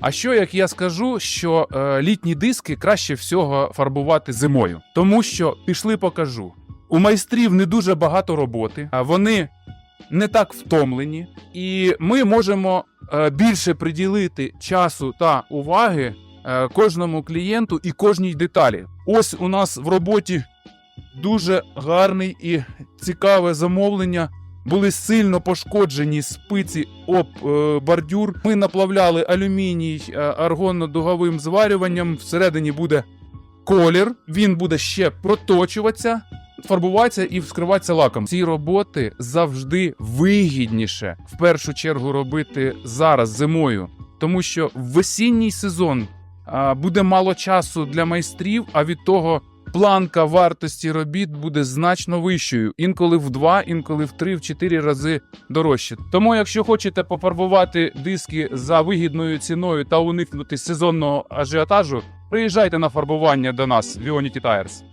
А що як я скажу, що е, літні диски краще всього фарбувати зимою? Тому що пішли покажу. У майстрів не дуже багато роботи, а вони не так втомлені, і ми можемо е, більше приділити часу та уваги е, кожному клієнту і кожній деталі. Ось у нас в роботі дуже гарний і цікаве замовлення. Були сильно пошкоджені спиці об е, бордюр. Ми наплавляли алюміній е, аргонно-дуговим зварюванням. Всередині буде колір. Він буде ще проточуватися, фарбуватися і вскриватися лаком. Ці роботи завжди вигідніше в першу чергу робити зараз зимою, тому що в весінній сезон буде мало часу для майстрів, а від того планка вартості робіт буде значно вищою, інколи в два, інколи в три, в чотири рази дорожче. Тому, якщо хочете пофарбувати диски за вигідною ціною та уникнути сезонного ажіотажу, приїжджайте на фарбування до нас в Ionity Tires.